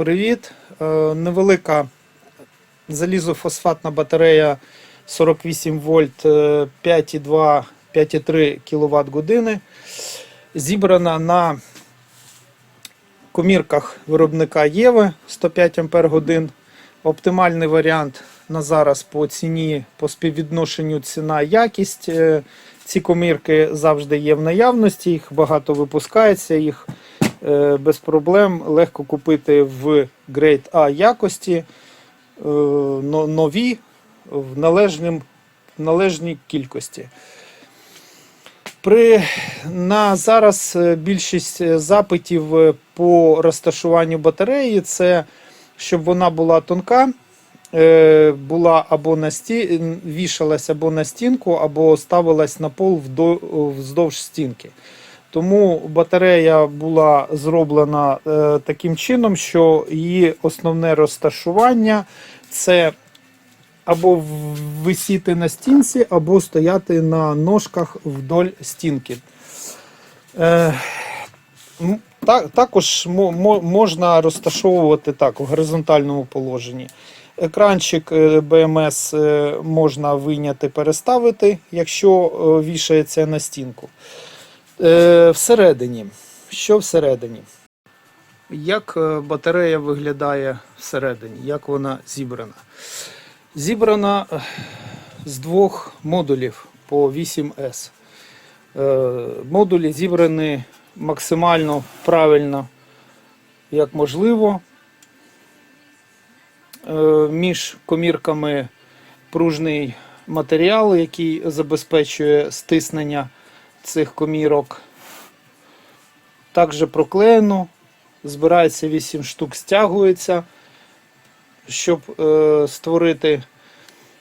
привіт. Е, Невелика залізофосфатна батарея 48 вольт е, 5,2 5,3 кВт години. Зібрана на комірках виробника Єви 105 Ампер годин. Оптимальний варіант на зараз по ціні, по співвідношенню ціна-якість. Е, Ці комірки завжди є в наявності, їх багато випускається, їх е, без проблем легко купити в Grade А якості, е, нові в належним, належній кількості. При, на зараз е, більшість е, запитів е, по розташуванню батареї це щоб вона була тонка, е, була або на сті... вішалась або на стінку, або ставилась на пол вздовж стінки. Тому батарея була зроблена е, таким чином, що її основне розташування це або висіти на стінці, або стояти на ножках вдоль стінки. Е, також мо- мо- можна розташовувати так у горизонтальному положенні. Екранчик BMS е, можна вийняти, переставити, якщо вішається на стінку. Е, Всередині. Що всередині? Як е, батарея виглядає всередині? Як вона зібрана? Зібрана е, з двох модулів по 8С. Е, Модулі зібрані максимально правильно, як можливо. Між комірками пружний матеріал, який забезпечує стиснення цих комірок. Також проклеєно. Збирається 8 штук, стягується, щоб е, створити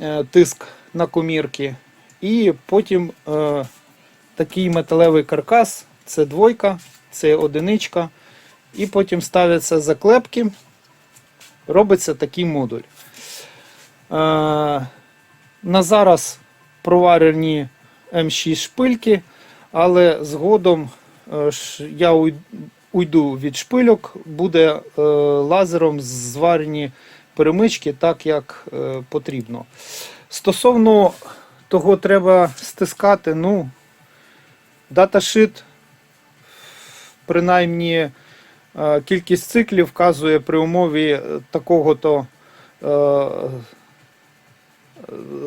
е, тиск на комірки. І потім е, такий металевий каркас, це двойка, це одиничка. І потім ставляться заклепки, робиться такий модуль. Е, на зараз проварені М6 шпильки, але згодом е, я уйду від шпильок, буде е, лазером зварені перемички так, як е, потрібно. Стосовно того, треба стискати, ну, даташит, принаймні, кількість циклів вказує при умові такого-то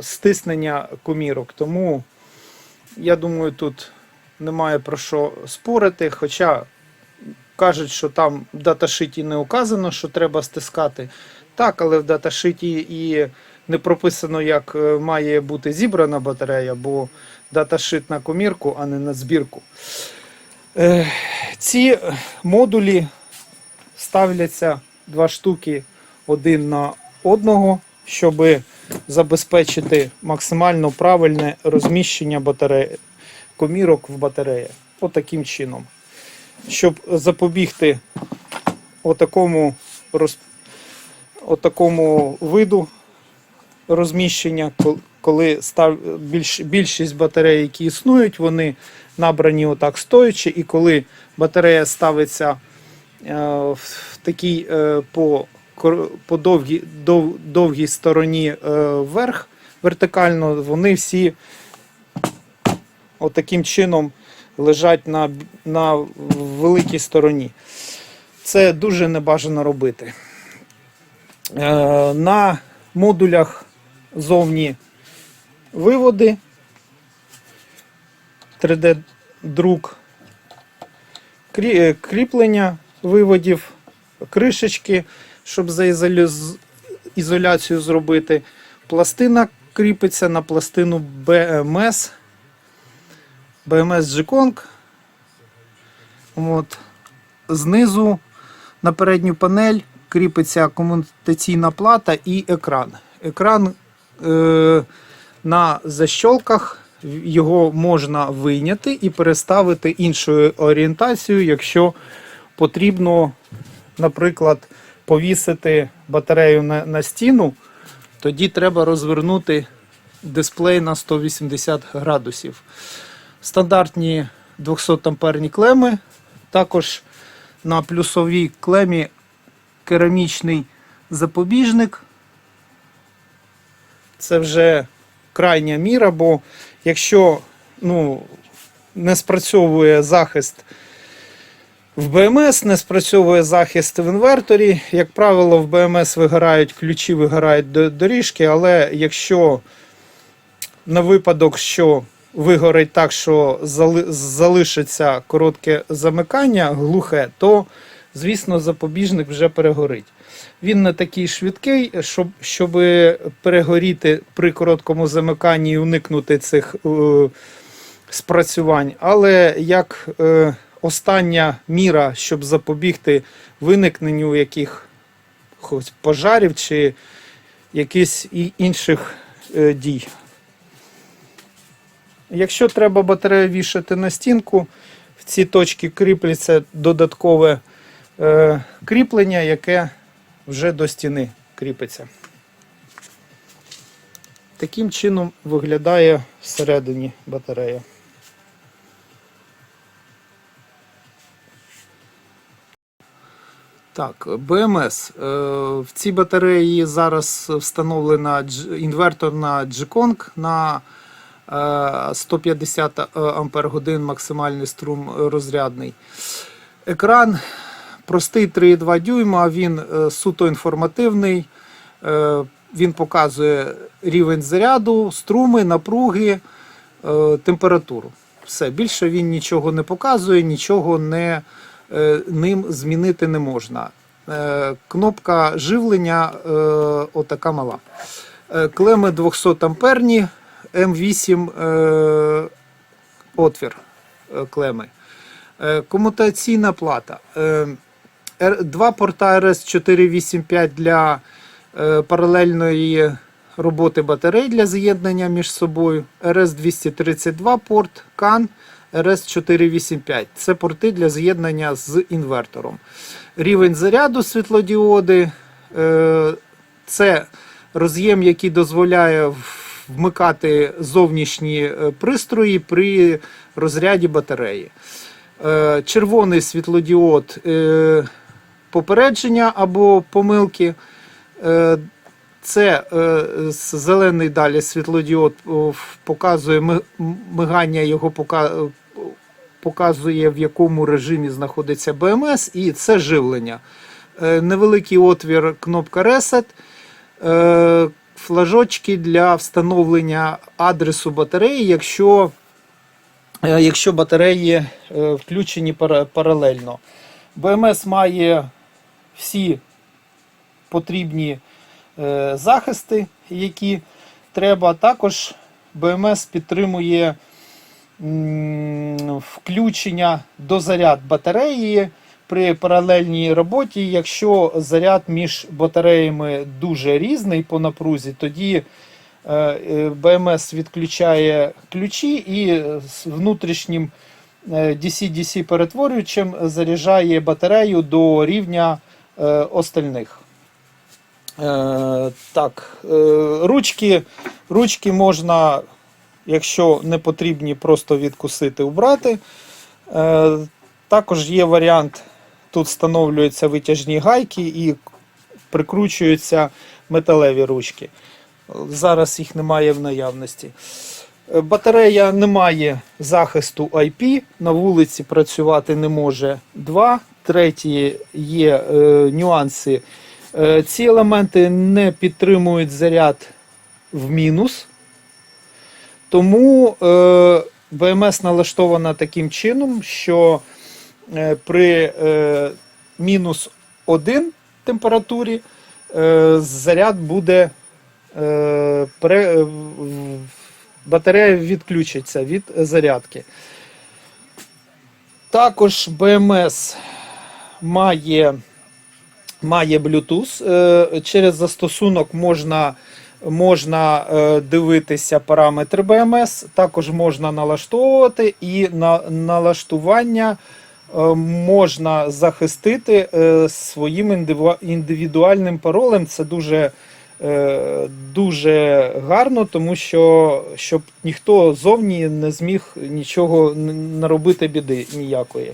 стиснення комірок. Тому я думаю, тут немає про що спорити. Хоча кажуть, що там в даташиті не указано, що треба стискати. Так, але в даташиті і не прописано, як е, має бути зібрана батарея, бо даташит на комірку, а не на збірку. Е, Ці модулі ставляться два штуки один на одного, щоб забезпечити максимально правильне розміщення батареї, комірок в батареї. Отаким чином. Щоб запобігти отакому, роз, отакому виду розміщення, коли став, більш, більшість батарей, які існують, вони набрані отак стоячи, і коли батарея ставиться е, в такій е, по, по довгій, дов, довгій стороні е, вверх вертикально, вони всі отаким чином лежать на, на великій стороні. Це дуже небажано робити. Е, на модулях зовні виводи, 3D-друк, е, кріплення виводів, кришечки, щоб за ізоляцію зробити. Пластина кріпиться на пластину BMS. BMS G-Kong. От. Знизу на передню панель кріпиться комутаційна плата і екран. Екран е, на защолках його можна вийняти і переставити іншою орієнтацією, якщо потрібно, наприклад, повісити батарею на, на стіну, тоді треба розвернути дисплей на 180 градусів. Стандартні 200 амперні клеми. Також на плюсовій клемі керамічний запобіжник. Це вже крайня міра, бо якщо ну, не спрацьовує захист в БМС, не спрацьовує захист в інверторі. Як правило, в БМС вигорають ключі, вигорають до- доріжки, але якщо на випадок, що вигорить так, що залишиться коротке замикання, глухе, то, звісно, запобіжник вже перегорить. Він не такий швидкий, щоб, щоб перегоріти при короткому замиканні і уникнути цих е, спрацювань. Але як е, остання міра, щоб запобігти виникненню яких хоч пожарів чи якихось інших е, дій. Якщо треба батарею вішати на стінку, в ці точки кріпляться додаткове е, кріплення, яке вже до стіни кріпиться. Таким чином виглядає всередині батарея. Так, БМС. Е, В цій батареї зараз встановлена інверторна G-Kong на 150 Ампер годин максимальний струм е, розрядний. Екран простий 3,2 дюйма, він е, суто інформативний. Е, Він показує рівень заряду, струми, напруги, е, температуру. Все, більше він нічого не показує, нічого не, е, ним змінити не можна. Е, Кнопка живлення е, отака мала. Е, Клеми 200 амперні, М8 е, отвір е, клеми. Е, Комутаційна плата. Е, Два порта RS485 для паралельної роботи батарей для з'єднання між собою. RS232 порт, CAN, RS485. Це порти для з'єднання з інвертором. Рівень заряду світлодіоди. Це роз'єм, який дозволяє в- вмикати зовнішні е, пристрої при розряді батареї. Е, Червоний світлодіод е, попередження або помилки. Це зелений далі світлодіод показує мигання його показує, в якому режимі знаходиться БМС, і це живлення. Невеликий отвір, кнопка Reset, флажочки для встановлення адресу батареї, якщо, е, якщо батареї е, включені паралельно. БМС має всі потрібні е, захисти, які треба. Також БМС підтримує включення до заряд батареї при паралельній роботі. Якщо заряд між батареями дуже різний по напрузі, тоді е, е, БМС відключає ключі і з внутрішнім е, DC-DC перетворюючим заряджає батарею до рівня остальних. Так, ручки, ручки можна, якщо не потрібні, просто відкусити, убрати. Також є варіант, тут встановлюються витяжні гайки і прикручуються металеві ручки. Зараз їх немає в наявності. Е, Батарея не має захисту IP, на вулиці працювати не може. Два. Треті є е, нюанси. Е, ці елементи не підтримують заряд в мінус. Тому е, БМС налаштована таким чином, що при е, мінус 1 температурі е, заряд буде е, е, батарея відключиться від зарядки. Також БМС має, має Bluetooth. Е, Через застосунок можна, можна е, дивитися параметри БМС, також можна налаштовувати і на налаштування е, можна захистити е, своїм індивідуальним паролем. Це дуже, е, дуже гарно, тому що щоб ніхто зовні не зміг нічого наробити біди ніякої.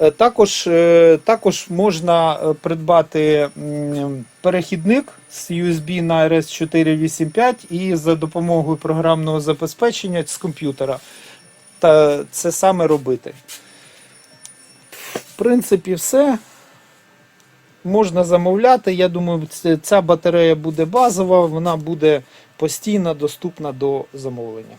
Е, Також, е, також можна е, придбати перехідник з USB на RS485 і за допомогою програмного забезпечення з комп'ютера. Та це саме робити. Принципі, все. Можна замовляти. Я думаю, ця батарея буде базова, вона буде постійно доступна до замовлення.